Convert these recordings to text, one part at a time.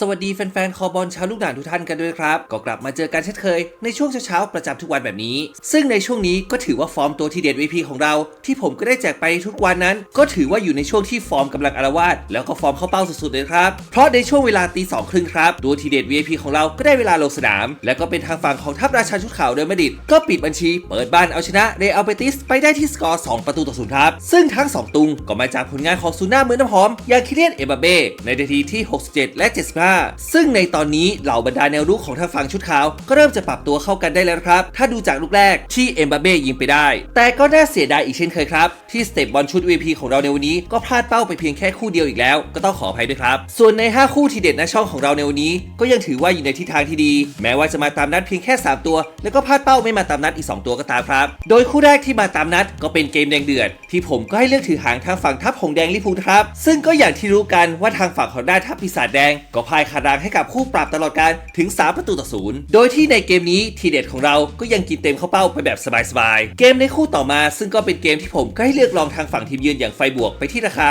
สวัสดีแฟนๆ คอบอลชาวลูกด่านทุกท่านกันด้วยครับ ก็กลับมาเจอกันเช่นเคย ในช่วงเช้าๆ ประจำทุกวันแบบนี้ ซึ่งในช่วงนี้ก็ถือว่าฟอร์มตัวทีเด็ด VP ของเรา ที่ผมก็ได้แจกไปทุกวันนั้น ก็ถือว่าอยู่ในช่วงที่ฟอร์มกำลังอารวาสแล้วก็ฟอร์มเข้าเป้าสุดๆเลยครับ เพราะในช่วงเวลาตีสองครึ่งครับ ตัวทีเด็ด VIP ของเราก็ได้เวลาลงสนาม และก็เป็นทางฝั่งของทัพราชาชุดขาวเดนมาดิดก็ปิดบัญชี เปิดบ้านเอาชนะเรอัลเบติสไปได้ที่สกอร์2ประตูต่อศูนย์ครับซึ่งทั้ง 2 ตุงก็มาจากผลงานของซูน่ามือน้ำหอมยาคิเลียนเอบาเบ้ในนาทีที่ 67 และ 75ซึ่งในตอนนี้เหล่าบรรดาแนวรุกของทางฝั่งชุดขาว ก็เริ่มจะปรับตัวเข้ากันได้แล้วครับ ถ้าดูจากลูกแรกที่เอมบาเบ้ยิงไปได้ แต่ก็น่าเสียดายอีกเช่นเคยครับ ที่สเตปบอลชุด VP ของเราในวันนี้ก็พลาดเป้าไปเพียงแค่คู่เดียวอีกแล้ว ก็ต้องขออภัยด้วยครับ ส่วนใน 5 คู่ทีเด็ดในช่องของเราในวันนี้ ก็ยังถือว่าอยู่ในทิศทางที่ดี แม้ว่าจะมาตามนัดเพียงแค่ 3 ตัว แล้วก็พลาดเป้าไม่มาตามนัดอีก 2 ตัวก็ตามครับ โดยคู่แรกที่มาตามนัดก็เป็นเกมแดงเดือด ที่ผมก็ให้เลือกถือหางทางฝั่งทัพหงแดงลิพูลครับ ซึ่งก็อย่างที่รู้กันว่าทางฝั่งของด้านทัพปีศาจแดง ก็พ่ายขารางให้กับคู่ปรับตลอดการถึง 3 ประตูต่อศูนย์โดยที่ในเกมนี้ทีเด็ดของเราก็ยังกินเต็มเข้าเป้าไปแบบสบายๆเกมในคู่ต่อมา ซึ่งก็เป็นเกมที่ผมก็ให้เลือกลองทางฝั่งทีมเยือนอย่างไฟบวกไปที่ราคา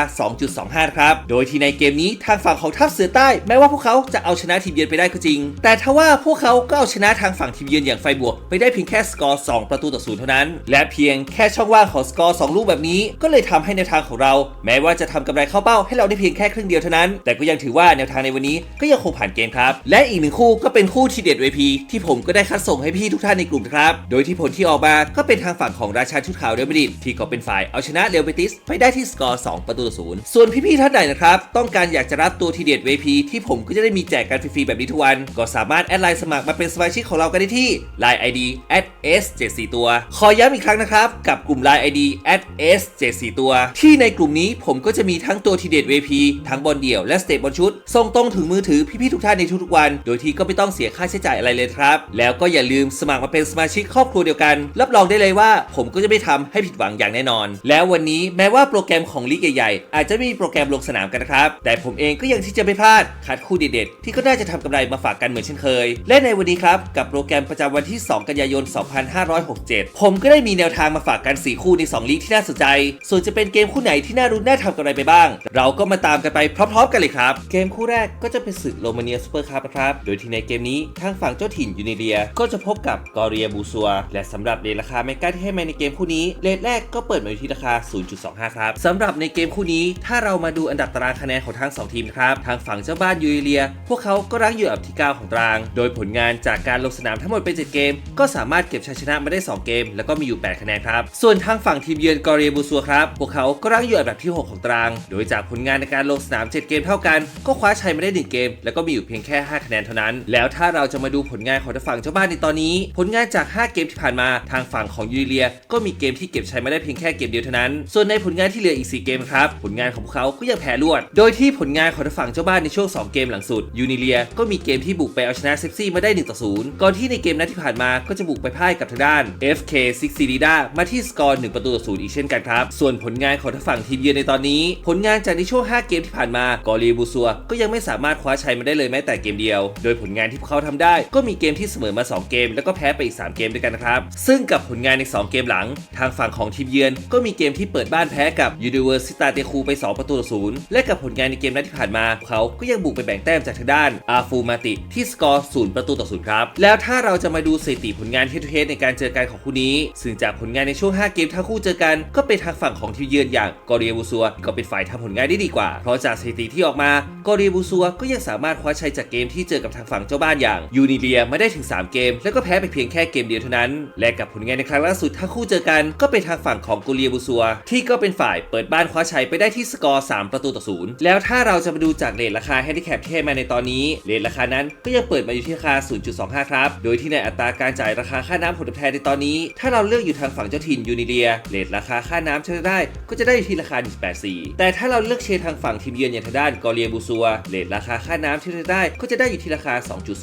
2.25 ครับ โดยที่ในเกมนี้ทางฝั่งของทัพเสือใต้ แม้ว่าพวกเขาจะเอาชนะทีมเยือนไปได้ก็จริง แต่ทว่าพวกเขาก็เอาชนะทางฝั่งทีมเยือนอย่างไฟบวกไปได้เพียงแค่สกอร์ 2 ประตูต่อศูนย์เท่านั้น และเพียงแค่ช่องว่างของสกอร์ 2 ลูกแบบนี้ ก็เลยทำให้แนวทางของเรา แม้ว่าจะทำกำไรเข้าเป้าให้เราได้เพียงแค่ครึ่งเดียวเท่านั้น แต่ก็ยังถือว่าแนวทางในวันนี้ก็ยังคงผ่านเกณฑ์ครับ และอีกหนึ่งคู่ก็เป็นคู่ทีเด็ด VP ที่ผมก็ได้คัดส่งให้พี่ทุกท่านในกลุ่มครับ โดยที่ผลที่ออกมาก็เป็นทางฝั่งของราชาชุดขาวเรอัลมาดิดที่ก็เป็นฝ่ายเอาชนะเรอัลเบติสไปได้ที่สกอร์ 2 ประตูต่อศูนย์ส่วนพี่ๆท่านไหนนะครับ ต้องการอยากจะรับตัวทีเด็ด VP ที่ผมก็จะได้มีแจกกันฟรีๆแบบนี้ทุกวัน ก็สามารถแอดไลน์สมัครมาเป็นสมาชิกของเรากันได้ที่ Line ID s 7 4 ตัว ขอย้ำอีกครั้งนะครับ กับกลุ่ม Line ID s 7 4 ตัว ที่ในกลุ่มนี้ผมก็จะมีทั้งตัวทีเด็ด VP ทั้งบอลเดี่ยวและสเตปบอลชุดส่งตรงถึงมือถือพี่ๆทุกท่านในทุกๆวัน โดยที่ก็ไม่ต้องเสียค่าใช้จ่ายอะไรเลยครับ แล้วก็อย่าลืมสมัครมาเป็นสมาชิกครอบครัวเดียวกัน รับรองได้เลยว่า ผมก็จะไม่ทำให้ผิดหวังอย่างแน่นอนแล้แล้ววันนี้แม้ว่าโปรแกรมของลีกใหญ่ๆ อาจจะไม่มีโปรแกรมลงสนามกันนะครับ แต่ผมเองก็ยังที่จะไม่พลาดคัดคู่เด็ดๆที่ก็น่าจะทำกำไรมาฝากกันเหมือนเช่นเคย และในวันนี้ครับ กับโปรแกรมประจำวันที่ 2 กันยายน 2567 ผมก็ได้มีแนวทางมาฝากกัน 4 คู่ใน 2 ลีกที่น่าสนใจ ส่วนจะเป็นเกมคู่ไหนที่น่ารุ้นน่าทำกำไรไปบ้าง เราก็มาตามกันไปพร้อมๆ กันเลยครับ เกมคู่แรกก็จะเป็นศึกโรมาเนียซูเปอร์คัพนะครับ โดยที่ในเกมนี้ทางฝั่งเจ้าถิ่นยูเนเดีย ก็จะพบกับกอเรียบูซัว และสำหรับเรทราคาเมกาที่ให้มาในเกมคู่นี้เรทแรกก็เปิดมาอยู่ที่ราคา 0.25 ครับสำหรับในเกมคู่นี้ถ้าเรามาดูอันดับตารางคะแนนของทั้งสองทีมนะครับทางฝั่งเจ้าบ้านยูเอเลีย พวกเขาก็รั้งอยู่อันดับที่ 9 ของตาราง โดยผลงานจากการลงสนามทั้งหมดเป็น7เกม ก็สามารถเก็บชัยชนะมาได้ 2 เกม แล้วก็มีอยู่ 8 คะแนนครับส่วนทางฝั่งทีมเยือนกอเรีบูซัวครับพวกเขาก็รั้งอยู่อันดับที่ 6 ของตาราง โดยจากผลงานในการลงสนาม 7 เกมเท่ากัน ก็คว้าชัยมาได้ 1 เกม แล้วก็มีอยู่เพียงแค่ 5 คะแนนเท่านั้น แล้วถ้าเราจะมาดูผลงานของทางฝั่งเจ้าบ้านในตอนนี้ ผลงานจาก 5 เกมที่ผ่านมา ทางฝั่งของยูเอเลีย ก็มีเกมที่เก็บชัยมาได้เพียงแค่เกมเดียวเท่านั้น ส่วนในผลงานที่เหลืออีก 4 เกมครับ ผลงานของพวกเขาก็ยังแพ้รวด โดยที่ผลงานของทางฝั่งเจ้าบ้านในช่วง 2 เกมหลังสุดยูนิเลียก็มีเกมที่บุกไปเอาชนะเซฟซี่มาได้1ต่อ0ก่อนที่ในเกมนัดที่ผ่านมาก็จะบุกไปพ่ายกับทางด้าน FK 6ซีดีดามาที่สกอร์1ประตูต่อ0อีกเช่นกันครับ ส่วนผลงานของทางฝั่งทีมเยือนในตอนนี้ ผลงานจากในช่วง 5 เกมที่ผ่านมากอรีบูซัวก็ยังไม่สามารถคว้าชัยมาได้เลยแม้แต่เกมเดียว โดยผลงานที่พวกเขาทำได้ ก็มีเกมที่เสมอมา 2 เกม แล้วก็แพ้ไปอีก 3 เกมด้วยกันนะครับ ซึ่งกับผลงานใน 2 เกมหลัง ทางฝั่งของทีมเยือนก็มีเกมที่เปิดบ้านแพ้กับ Università de c u ไป 2 ประตูต่อ0และกับผลงานในเกมนัดที่ผ่านมา เขาก็ยังบุกไปแบ่งแต้มจากทางด้านอาฟูมาติที่สกอร์0ประตูต่อ0ครับ แล้วถ้าเราจะมาดูสถิติผลงานเฮดทูเฮดในการเจอกันของคู่นี้ ซึ่งจากผลงานในช่วง 5 เกมทั้งคู่เจอกันก็เป็นทางฝั่งของทีมเยือนอย่างกอริเอบูซัวก็เป็นฝ่ายทำผลงานได้ดีกว่า เพราะจากสถิติที่ออกมากอริเอบูซัวก็ยังสามารถคว้าชัยจากเกมที่เจอกับทางฝั่งเจ้าบ้านอย่างยูนิเลียมาได้ถึง 3 เกม แล้วก็แพ้ไปเพียงแค่เกมเดียวเท่านั้น และกับผลงานในครั้งล่าสุดทั้งคู่เจอกันก็เป็นทางฝั่งของกอริเอบูซัว ที่ก็เป็นฝ่ายเปิดบ้านคว้าชัยไปได้ที่สกอร์ 3 ประตูต่อศูนย์แล้วถ้าเราจะมาดูจากเรทราคาแฮนดิแคปที่ให้มาในตอนนี้เรทราคานั้นก็ยังเปิดมาอยู่ที่ราคา 0.25 ครับ โดยที่ในอัตราการจ่ายราคาค่าน้ำผลตอบแทนในตอนนี้ ถ้าเราเลือกอยู่ทางฝั่งเจ้าถิ่นยูนิเลียเรทราคาค่าน้ำที่จะได้ ก็จะได้อยู่ที่ราคา 1.84 แต่ถ้าเราเลือกเชียร์ทางฝั่งทีมเยือนอย่างทางด้านกอเรียบูซัวเรทราคาค่าน้ำที่จะได้ ก็จะได้อยู่ที่ราคา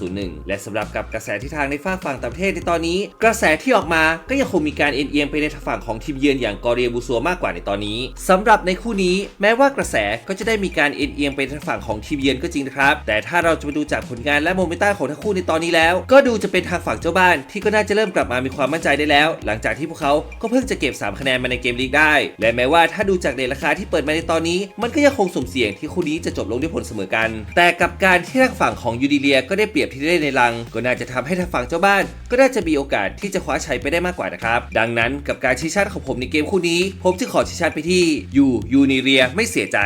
2.01 และสำหรับกับกระแสที่ทางในฝั่งฝั่งต่างประเทศในตอนนี้ กระแสที่ออกมาก็ยังคงมีการเอ็นเอียงไปในฝั่งของทีมเยือนอย่างกอเรียบูซัวมากกว่าในตอนนี้สำหรับในคู่นี้แม้ว่ากระแสก็จะได้มีการเอ็นเอียงไปทางฝั่งของทีมเยือนก็จริงนะครับ แต่ถ้าเราจะมาดูจากผลงานและโมเมนตัมของทั้งคู่ในตอนนี้แล้ว ก็ดูจะเป็นทางฝั่งเจ้าบ้านที่ก็น่าจะเริ่มกลับมามีความมั่นใจได้แล้ว หลังจากที่พวกเขาก็เพิ่งจะเก็บ 3 คะแนนมาในเกมลีกได้ และแม้ว่าถ้าดูจากเดทราคาที่เปิดมาในตอนนี้ มันก็ยังคงสุ่มเสี่ยงที่คู่นี้จะจบลงด้วยผลเสมอกัน แต่กับการที่ทางฝั่งของยูดิเลียก็ได้เปรียบที่ได้ในรัง ก็น่าจะทำให้ทางฝั่งเจ้าบ้าน ก็น่าจะมีโอกาสที่จะคว้าชัยไปได้มากกว่านะครับดังนั้นกับการชี้ชัดของผมในเกมคู่นี้ผมจึงขอชี้ชัดไปที่ยูยูนิเรียไม่เสียใจ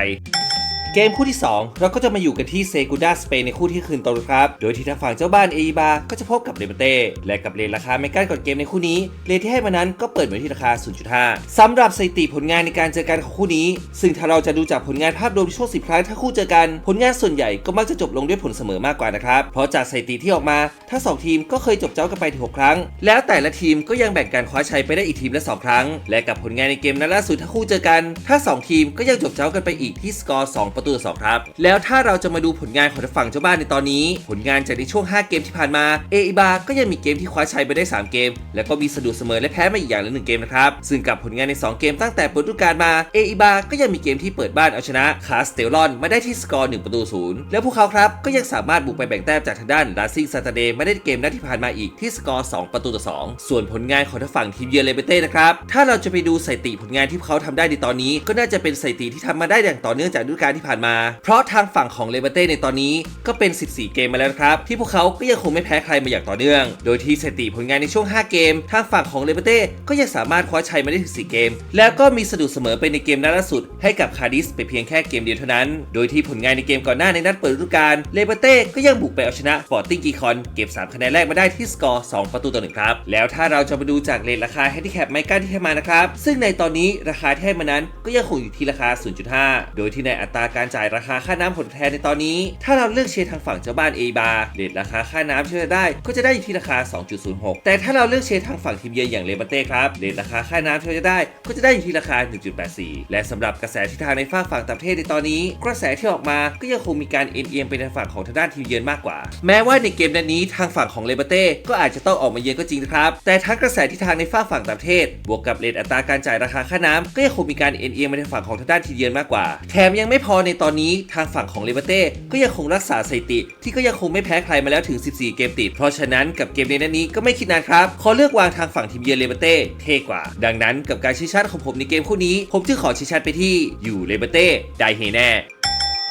เกมคู่ที่ 2 เราก็จะมาอยู่กันที่เซกูด้าสเปนในคู่ที่คืนตรงครับ โดยที่ทางฝั่งเจ้าบ้านเอ b บาก็จะพบกับเรเบเต้และกับเลนราคาไม่กั้นก่อนเกมในคู่นี้เลนที่ให้มานั้นก็เปิดมาที่ราคา 0.5สำหรับสถิติผลงานในการเจอกันของคู่นี้ ซึ่งถ้าเราจะดูจากผลงานภาพรวมช่วง10 ครั้งถ้าคู่เจอกัน ผลงานส่วนใหญ่ก็มักจะจบลงด้วยผลเสมอมากกว่านะครับ เพราะจากสถิติที่ออกมาทั้งสองทีมก็เคยจบเจ้ากันไปถึง6ครั้ง แล้วแต่ละทีมก็ยังแบ่งการคว้าชัยไปได้อีกทีมละสองครั้ง และกับผลงานในเกมนัดล่าสุดถ้าคู่เจอกันทั้งสองทีมก็ยังจบเจ้ากันไปอีกที่สกอร์2ประตูต่อสองครับ แล้วถ้าเราจะมาดูผลงานของทางฝั่งเจ้าบ้านในตอนนี้ ผลงานจากในช่วง 5 เกมที่ผ่านมาเออิบาก็ยังมีเกมที่คว้าชัยไปได้ 3 เกม แล้วก็มีสะดุดเสมอและแพ้มาอีกอย่างละหนึ่งเกมนะครับซึ่งกับผลงานใน 2 เกมตั้งแต่เปิดฤดูกาลมาเออิบาก็ยังมีเกมที่เปิดบ้านเอาชนะคาสเตลลอนมาได้ที่สกอร์1ประตูศูนย์แล้วพวกเขาครับก็ยังสามารถบุกไปแบ่งแต้มจากทางด้านลาซิงซาตาเดย์มาได้เกมนัดที่ผ่านมาอีกที่สกอร์2ประตูต่อ2ส่วนผลงานของทางฝั่งทีมเยือนเลเบเต้นะครับถ้าเราจะไปดูสถิติผลงานที่เขาทำได้ในตอนนี้ ก็น่าจะเป็นสถิติที่ทำมาได้อย่างต่อเนื่องจากฤดูกาลที่ผ่านมา เพราะทางฝั่งของเลเบเต้ในตอนนี้ก็เป็น 14 เกมมาแล้วครับ ที่พวกเขาก็ยังคงไม่แพ้ใครมาอย่างต่อเนื่อง โดยที่สถิติผลงานในช่วง 5 เกม ทางฝั่งของเลเบเต้ก็ยังสามารถคว้าชัยมาได้ถึง 4 เกม แล้วก็มีสะดุดเสมอไปในเกมนัดล่าสุด ให้กับคาร์ดิสไปเพียงแค่เกมเดียวเท่านั้น โดยที่ผลงานในเกมก่อนหน้าในนัดเปิดฤดูกาลเลเบเต้ก็ยังบุกไปเอาชนะสปอร์ติ้งกีคอนเก็บ 3 คะแนนแรกมาได้ที่สกอร์ 2 ประตูต่อหนึ่งครับ แล้วถ้าเราจะมาดูจากเลทราคาแฮนดิแคปไมก้าที่ให้มานะครับ ซึ่งในตอนนี้ราคาที่ให้มานั้นก็ยังคงอยู่ที่ราคา 0.5 โดยที่ในอัตราการการจ่ายราคาค่าน้ำผลแทนในตอนนี้ ถ้าเราเลือกเชียร์ทางฝั่งเจ้าบ้าน A บาร์เลทราคาค่าน้ำที่จะได้ ก็จะได้อยู่ที่ราคา 2.06 แต่ถ้าเราเลือกเชียร์ทางฝั่งทีมเยือนอย่างเลเบเต้ครับเลทราคาค่าน้ำที่จะได้ ก็จะได้อยู่ที่ราคา 1.84 และสำหรับกระแสทิศทางในฝั่งฝั่งต่างประเทศในตอนนี้ กระแสที่ออกมาก็ยังคงมีการเอ็นเอียงไปทางฝั่งของทางด้านทีมเยือนมากกว่า แม้ว่าในเกมนัดนี้ทางฝั่งของเลเบเต้ก็อาจจะต้องออกมาเยือนก็จริงนะครับแต่ทั้งกระแสทิศทางในฝั่งฝั่งต่างประเทศ บวกกับเลทอัตราการจ่ายราคาค่าน้ำก็ยังคงมีการเอ็นเอียงไปทางฝั่งของทางด้านทีมเยือนมากกว่า แถมยังไม่พอในตอนนี้ทางฝั่งของเลเบเต้ก็ยังคงรักษาสถิติ ที่ก็ยังคงไม่แพ้ใครมาแล้วถึง 14 เกมติด เพราะฉะนั้นกับเกมในนัดนี้ก็ไม่คิดนานครับขอเลือกวางทางฝั่งทีมเยือนเลเบเต้เท่กว่า ดังนั้นกับการชี้ชัดของผมในเกมคู่นี้ ผมจึงขอชี้ชัดไปที่อยู่เลเบเต้ได้เฮแน่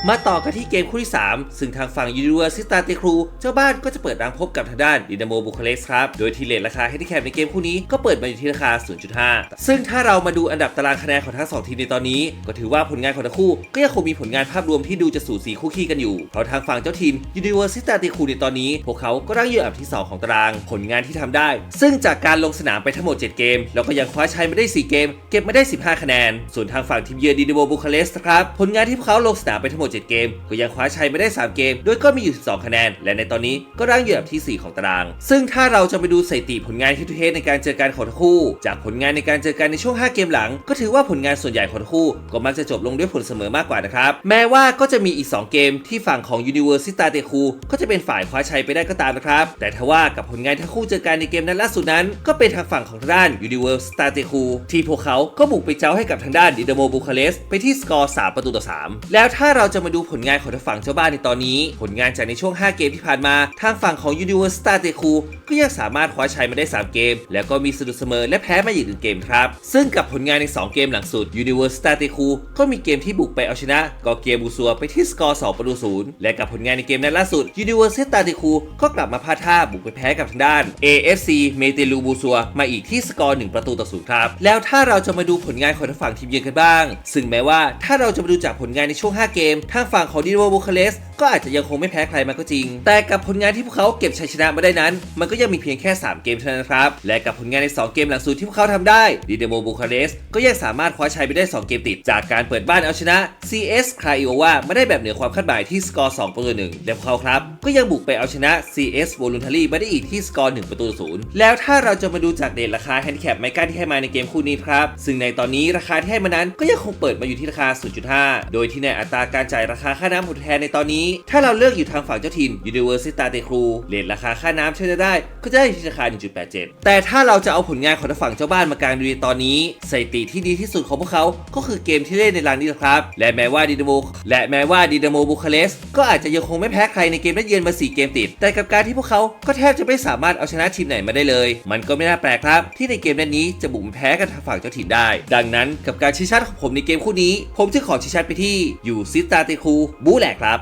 มาต่อกันที่เกมคู่ที่ 3 ซึ่งทางฝั่งยูนิเวอร์ซิตาเตครูเจ้าบ้านก็จะเปิดรังพบกับทางด้านดินาโมบุคาเรสครับ โดยทีเลทราคาให้ที่แคปในเกมคู่นี้ก็เปิดมาอยู่ที่ราคา 0.5 ซึ่งถ้าเรามาดูอันดับตารางคะแนนของทั้งสองทีมในตอนนี้ ก็ถือว่าผลงานของทั้งคู่ก็ยังคงมีผลงานภาพรวมที่ดูจะสูสีคู่ขี้กันอยู่ เพราะทางฝั่งเจ้าทีมยูนิเวอร์ซิตาเตครูในตอนนี้ พวกเขาก็รั้งอยู่อันดับที่ 2 ของตาราง ผลงานที่ทำได้ ซึ่งจากการลงสนามไปทั้งหมด 7 เกม แล้วก็ยังคว้าชัยมาได้ 4 เกม เก็บมาได้ 15 คะแนน ส่วนทางฝั่งทีมเยือนดินาโมบุคาเรสครับผลงานที่พวกเขาลงสนามไปทั้งหมด7 เกม ก็ยังคว้าชัยมาได้ 3 เกมโดยก็มีอยู่ 12 คะแนน และในตอนนี้ก็ร่างอยู่อันดับที่ 4 ของตาราง ซึ่งถ้าเราจะไปดูสถิติผลงานที่ทุเทสในการเจอกันของทั้งคู่ จากผลงานในการเจอกันในช่วง 5 เกมหลัง ก็ถือว่าผลงานส่วนใหญ่ของทั้งคู่ ก็มักจะจบลงด้วยผลเสมอมากกว่านะครับ แม้ว่าก็จะมีอีก 2 เกมที่ฝั่งของ Università de c u ก็จะเป็นฝ่ายคว้าชัยไปได้ก็ตามนะครับ แต่ทว่ากับผลงานทั้งคู่เจอกันในเกมนัดล่าสุดนั้น ก็เป็นทางฝั่งของทางด้าน Università de c u ที่พวกเขาก็บุกไปเจ้าให้กับทางด้านดินาโมบูคาเรสไปที่สกอร์3ประตูต่อ3แล้วถ้าเราจะมาดูผลงานของทางฝั่งเจ้าบ้านในตอนนี้ ผลงานจากในช่วง 5 เกมที่ผ่านมา ทางฝั่งของ Università de c u ก็ยังสามารถคว้าชัยมาได้ 3 เกม แล้วก็มีสะดุดเสมอและแพ้มาอีกหนึ่งเกมครับ ซึ่งกับผลงานใน 2 เกมหลังสุด Università de c u ก็มีเกมที่บุกไปเอาชนะกอเกียบูซัวไปที่สกอร์ 2 ประตูศูนย์และกับผลงานในเกมนัดล่าสุด Università de c u ก็กลับมาพลาดท่าบุกไปแพ้กับทางด้าน AFC เมเตลูบูซัวมาอีกที่สกอร์ 1 ประตูต่อศูนย์ครับแล้วถ้าเราจะมาดูผลงานของทางฝั่งทีมเยือนกันบ้าง ซึ่งแม้ว่าถ้าเราจะมาดูจากผลงานในช่วง 5 เกมทางฝั่งของดิโมบูคาเรสก็อาจจะยังคงไม่แพ้ใครมาก็จริง แต่กับผลงานที่พวกเขาเก็บชัยชนะมาได้นั้น มันก็ยังมีเพียงแค่ 3 เกมเท่านั้นครับ และกับผลงานใน 2 เกมหลังสุดที่พวกเขาทำได้ดินาโมบูคาเรสก็ยังสามารถคว้าชัยไปได้ 2 เกมติด จากการเปิดบ้านเอาชนะ CS คาอิโอวาไม่ได้แบบเหนือความคาดหมายที่สกอร์ 2 ประตูหนึ่งและพวกเขาครับ ก็ยังบุกไปเอาชนะ CS Voluntary มาได้อีกที่สกอร์ 1 ประตูศูนย์แล้วถ้าเราจะมาดูจากเดทราคาแฮนดิแคปไมก้าที่ให้มาในเกมคู่นี้ครับซึ่งในตอนนี้ราคาที่ให้มานั้นก็ยังคงเปิดมาอยู่ที่ราคา 0.5 โดยที่ในอัตราการจ่ายราคาค่าน้ำผลแทนในตอนนี้ ถ้าเราเลือกอยู่ทางฝั่งเจ้าถิ่น Università de Cru เลทราคาค่าน้ำช่วยได้ ก็จะได้ที่ราคา 1.87 แต่ถ้าเราจะเอาผลงานของทางฝั่งเจ้าบ้านมากางดูในตอนนี้สถิติที่ดีที่สุดของพวกเขา ก็คือเกมที่เล่นในรังนี้แหละครับ และแม้ว่าดินาโมและแม้ว่าดินาโมบูคาเรสก็อาจจะยังคงไม่แพ้ใครในเกมนัดเยือนมา 4 เกมติด แต่กับการที่พวกเขาก็แทบจะไม่สามารถเอาชนะทีมไหนมาได้เลย มันก็ไม่น่าแปลกครับ ที่ในเกมนัดนี้จะบุกมแพ้กันทางฝั่งเจ้าถิ่นได้ ดังนั้นกับการชี้ชัดของผมในเกมคู่นี้ ผมจึงขอชี้ชัดไปที่ยูซิตาติคูบูแหลกครับ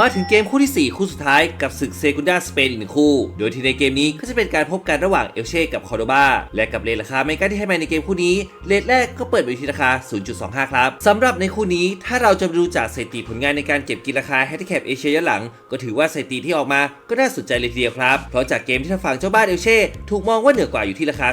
มาถึงเกมคู่ที่ 4 คู่สุดท้ายกับศึกเซกุนดาสเปนอีกหนึ่งคู่ โดยที่ในเกมนี้ก็จะเป็นการพบกันระหว่างเอลเช่กับคอร์โดบาและกับเลทราคาไม่กล้าที่ให้มาในเกมคู่นี้ เลทแรกก็เปิดไปที่ราคา 0.25 ครับสำหรับในคู่นี้ถ้าเราจะดูจากสถิติผลงานในการเก็บกินราคาแฮตแคปเอเชียย้อนหลัง ก็ถือว่าสถิติที่ออกมาก็น่าสนใจเลยทีเดียวครับ เพราะจากเกมที่ทางฝั่งเจ้าบ้านเอลเช่ถูกมองว่าเหนือกว่าอยู่ที่ราคา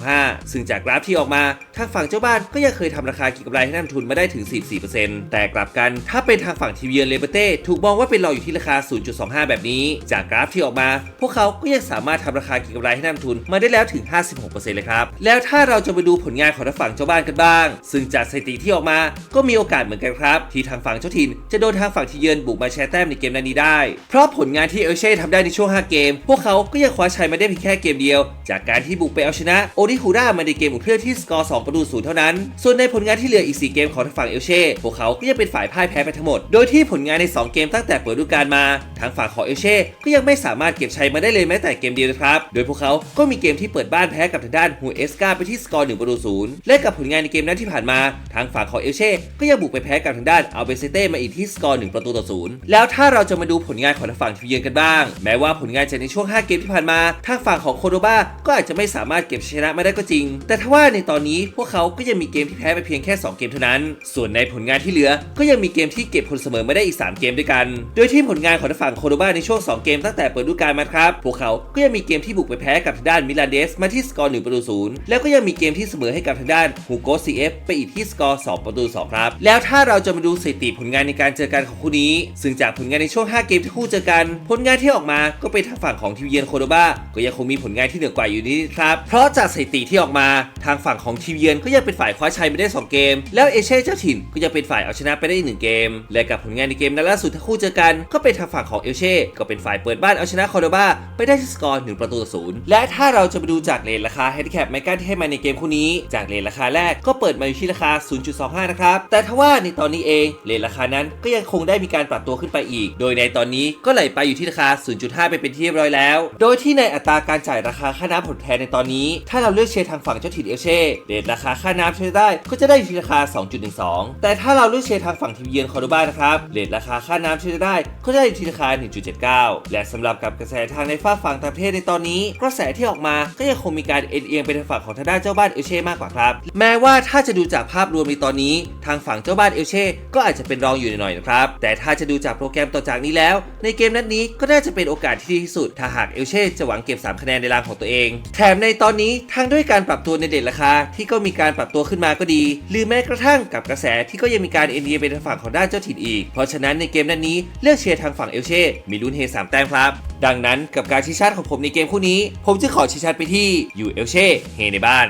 0.25 ซึ่งจากกราฟที่ออกมาทางฝั่งเจ้าบ้านก็ยังเคยทำราคากินกำไรให้นักทุนมาได้ถึง 44%แต่กลับกันถ้าเป็นทางฝั่งทีมเยือนเลเบเต้ถูกมองว่าเป็นรออยู่ที่ราคา 0.25 แบบนี้ จากกราฟที่ออกมา พวกเขาก็ยังสามารถทำราคาเกินกำไรให้นักทุนมาได้แล้วถึง 56%เลยครับ แล้วถ้าเราจะมาดูผลงานของทางฝั่งเจ้าบ้านกันบ้าง ซึ่งจากสถิติที่ออกมาก็มีโอกาสเหมือนกันครับ ที่ทางฝั่งเจ้าถิ่นจะโดนทางฝั่งที่เยือนบุกมาแชร์แต้มในเกมนั้นนี้ได้ เพราะผลงานที่เอลเช่ทำได้ในช่วง 5 เกม พวกเขาก็ยังคว้าชัยมาได้เพียงแค่เกมเดียว จากการที่บุกไปเอาชนะโอริฮูรามาในเกมอุ่นเครื่องที่สกอร์2ประตูศูนย์เท่านั้น ส่วนในผลงานที่เหลืออีก 4 เกมของทางฝั่งเอลเช่พวกเขาก็ยังเป็นฝ่ายพ่ายแพ้ไปทั้งหมด โดยที่ผลงานใน 2 เกมตั้งแต่เปิดฤดูกาลมาทางฝั่งของเอลเช่ก็ยังไม่สามารถเก็บชัยมาได้เลยแม้แต่เกมเดียวนะครับ โดยพวกเขาก็มีเกมที่เปิดบ้านแพ้กับทางด้านฮูเอสกาไปที่สกอร์1ประตูศูนย์และกับผลงานในเกมนั้นที่ผ่านมา ทางฝั่งของเอลเช่ก็ยังบุกไปแพ้กับทางด้านอัลเบเซเต้มาอีกที่สกอร์1ประตูต่อศูนย์แล้วถ้าเราจะมาดูผลงานของทางฝั่งทีมเยือนกันบ้าง แม้ว่าผลงานจากในช่วง 5 เกมที่ผ่านมาทางฝั่งของโคโดบาก็อาจจะไม่สามารถเก็บชนะมาได้ก็จริง แต่ทว่าในตอนนี้พวกเขาก็ยังมีเกมที่แพ้ไปเพียงแค่ 2 เกมเท่านั้น ส่วนในผลงานที่เหลือก็ยังมีเกมที่เก็บผลเสมอมาได้อีก 3 เกมด้วยกันโดยที่ผลงานของทางฝั่งโคโดบาในช่วง 2 เกมตั้งแต่เปิดฤดูกาลมาครับ พวกเขาก็ยังมีเกมที่บุกไปแพ้กับทางด้านมิลานเดสมาที่สกอร์1ประตูศูนย์แล้วก็ยังมีเกมที่เสมอให้กับทางด้านฮูโกซีเอฟไปอีกที่สกอร์ 2 ประตู 2 ครับ แล้วถ้าเราจะมาดูสถิติผลงานในการเจอกันของคู่นี้ ซึ่งจากผลงานในช่วง 5 เกมที่คู่เจอกัน ผลงานที่ออกมาก็เป็นทางฝั่งของทีมเยือนโคโดบาก็ยังคงมีผลงานที่เหนือกว่าอยู่นิดครับเพราะจากสถิติที่ออกมา ทางฝั่งของทีมเยือนก็ยังเป็นฝ่ายคว้าชัยไปได้ 2 เกม แล้วเอเช่เจ้าถิ่นก็ยังเป็นฝ่ายเอาชนะไปได้อีกหนึ่งเกม และกับผลงานในเกมนัดล่าสุดทั้งคู่เจอกันก็เป็นทางฝั่งของเอลเช่ก็เป็นฝ่ายเปิดบ้านเอาชนะโคโดบาไปได้ที่สกอร์1ประตูต่อศูนย์และถ้าเราจะไปดูจากเลทราคาแฮนดิแคปไมก้าที่ให้มาในเกมคู่นี้ จากเลทราคาแรกก็เปิดมาอยู่ที่ราคา 0.25 นะครับ แต่ทว่าในตอนนี้เองเลทราคานั้นก็ยังคงได้มีการปรับตัวขึ้นไปอีก โดยในตอนนี้ก็ไหลไปอยู่ที่ราคา 0.5 ไปเป็นที่เรียบร้อยแล้ว โดยที่ในอัตราการจ่ายราคาค่าน้ำผลแทนในตอนนี้ ถ้าเราเลือกเชียร์ทางฝั่งเจ้าถิ่นเอลเช่เลทราคาค่าน้ำใช้ได้ก็จะได้อยู่ที่ราคา 2.12 แต่ถ้าเราเลือกเชียร์ทางฝั่งทีมเยือนคอร์โดบานะครับเลทราคาค่าน้ำใช้ไดจะได้อยู่ที่ราคา 1.79 และสำหรับกับกระแสทางในฝ้าฝั่งต่างประเทศในตอนนี้ กระแสที่ออกมาก็ยังคงมีการเอ็นเอียงไปทางฝั่งของทางด้านเจ้าบ้านเอลเช่มากกว่าครับ แม้ว่าถ้าจะดูจากภาพรวมในตอนนี้ ทางฝั่งเจ้าบ้านเอลเช่ก็อาจจะเป็นรองอยู่หน่อยนะครับ แต่ถ้าจะดูจากโปรแกรมต่อจากนี้แล้ว ในเกมนัดนี้ก็น่าจะเป็นโอกาสที่ดีที่สุด ถ้าหากเอลเช่จะหวังเก็บ 3 คะแนนในรางของตัวเอง แถมในตอนนี้ทางด้วยการปรับตัวในเด็ดราคา ที่ก็มีการปรับตัวขึ้นมาก็ดี หรือแม้กระทั่งกับกระแสที่ก็ยังมีการเอ็นเอียงไปทางฝั่งของด้านเจ้าถิ่นอีก เพราะฉะนั้นในเกมนัดนี้เลือกเชียร์ทางฝั่งเอลเช่ มีลุ้นเฮสามแต้มครับ ดังนั้นกับการชี้ชัดของผมในเกมคู่นี้ ผมจะขอชี้ชัดไปที่ยูเอลเช่เฮในบ้าน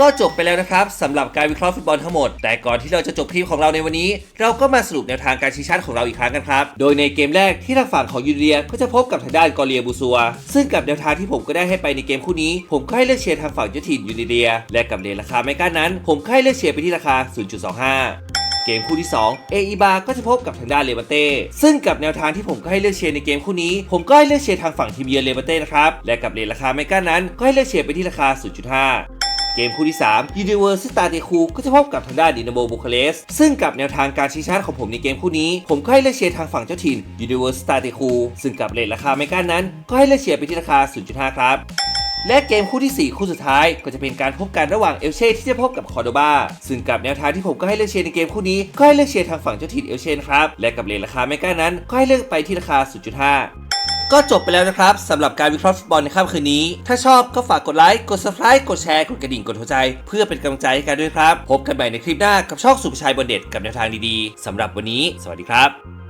ก็จบไปแล้วนะครับสำหรับการวิเคราะห์ฟุตบอลทั้งหมด แต่ก่อนที่เราจะจบคลิปของเราในวันนี้ เราก็มาสรุปแนวทางการชี้ชัดของเราอีกครั้งกันครับ โดยในเกมแรกที่ทางฝั่งของยูเรียก็จะพบกับทางด้านกอเลียบูซัว ซึ่งกับแนวทางที่ผมก็ได้ให้ไปในเกมคู่นี้ ผมก็ให้เลือกเชียร์ทางฝั่งยุทินยูนิเดีย และกับเลนราคาไม่ก้านนั้น ผมก็ให้เลือกเชียร์ไปที่ราคา 0.25 เกมคู่ที่ 2 เออีบาก็จะพบกับทางด้านเลบันเต้ ซึ่งกับแนวทางที่ผมก็ให้เลือกเชียร์ในเกมคู่นี้ ผมก็ให้เลือกเชียร์ทางฝั่งทีมเยือนเลบันเต้นะครับ และกับเลนราคาไม่ก้านั้น ก็ให้เลือกเชียร์ไปที่ราคา 0.5เกมคู่ที่3 Università de Cu ก็จะพบกับทางด้านดินาโมบูคาเรสซึ่งกับแนวทางการชี้ชัดของผมในเกมคู่นี้ ผมก็ให้เลือกเชียร์ทางฝั่งเจ้าถิ่น Università de Cu ซึ่งกับเลทราคาไม่ก้านั้น ก็ให้เลือกเชียร์ไปที่ราคา 0.5 ครับ และเกมคู่ที่ 4 คู่สุดท้ายก็จะเป็นการพบกันระหว่างเอลเช่ที่จะพบกับคอร์โดบาซึ่งกับแนวทางที่ผมก็ให้เลือกเชียร์ในเกมคู่นี้ก็ให้เลือกเชียร์ทางฝั่งเจ้าถิ่นเอลเช่นะครับและกับเลนราคาไม่ก้านั้นก็ให้เลือกไปที่ราคา 0.5ก็จบไปแล้วนะครับสำหรับการวิเคราะห์ฟุตบอลในค่ำคืนนี้ ถ้าชอบก็ฝากกดไลค์ กด subscribe กดแชร์ กดกระดิ่ง กดหัวใจ เพื่อเป็นกำลังใจให้กันด้วยครับ พบกันใหม่ในคลิปหน้ากับช่องสุภชัยบอลเด็ดกับแนวทางดีๆสำหรับวันนี้ สวัสดีครับ